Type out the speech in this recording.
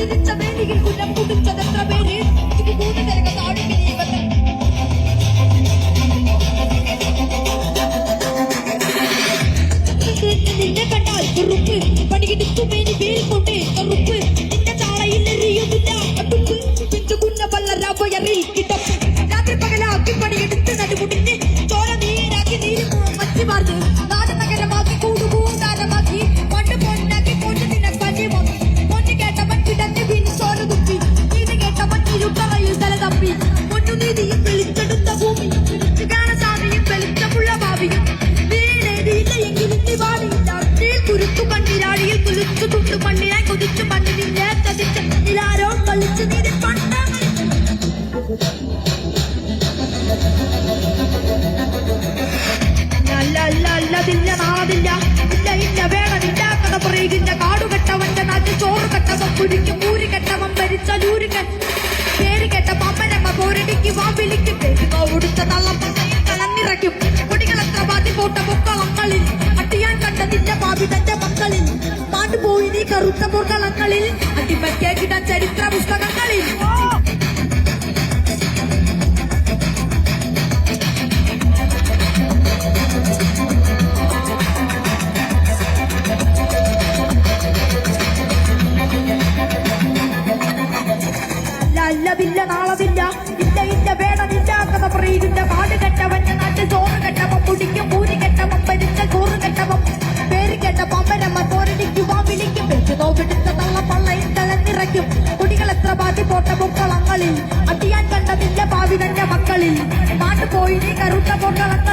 തിരിച്ച വേദിയിൽ കുലം കുടിച്ചത് എത്ര പേര് മുതുകുകൂന് തിരക താഴുമിനിയും എത്ര നിന്നെ കണ്ടാൽ കുറുപ്പ് പണിയെടുത്തു മേനി പേര് കുലിച്ചു തുണ്ടു മണ്ണിനായി കൊതിച്ചു മണ്ണിനെ ചതിച്ച് നിലാരോ കളിച്ചു നീതി പണ്ട്. അല്ല അല്ല അല്ലതില്ല ഇല്ല ഇല്ല വേണമില്ല കഥ പറയുകില്ല. കാടുകെട്ടവന്റെ നാട്ടിൽ ചോറ് കെട്ടവൻ കുടിക്കും ഊരി കെട്ടവൻ ഭരിച്ച ലൂരി പേര് കെട്ട പമ്മനമ്മ പോരടിക്ക് കൊടികളെത്ര ബാധി പോട്ട നീ കറുത്ത പൊക്കളങ്ങളിൽ അടിമക്കേക്കിട ചരിത്ര പുസ്തകങ്ങളിൽ ഇല്ല തലനിറയ്ക്കും. കുടികൾ എത്ര പോട്ട ഭാവി മക്കളിൽ. നാട്ടു പോയി നീ കറുത്ത പൊക്കളങ്ങളിൽ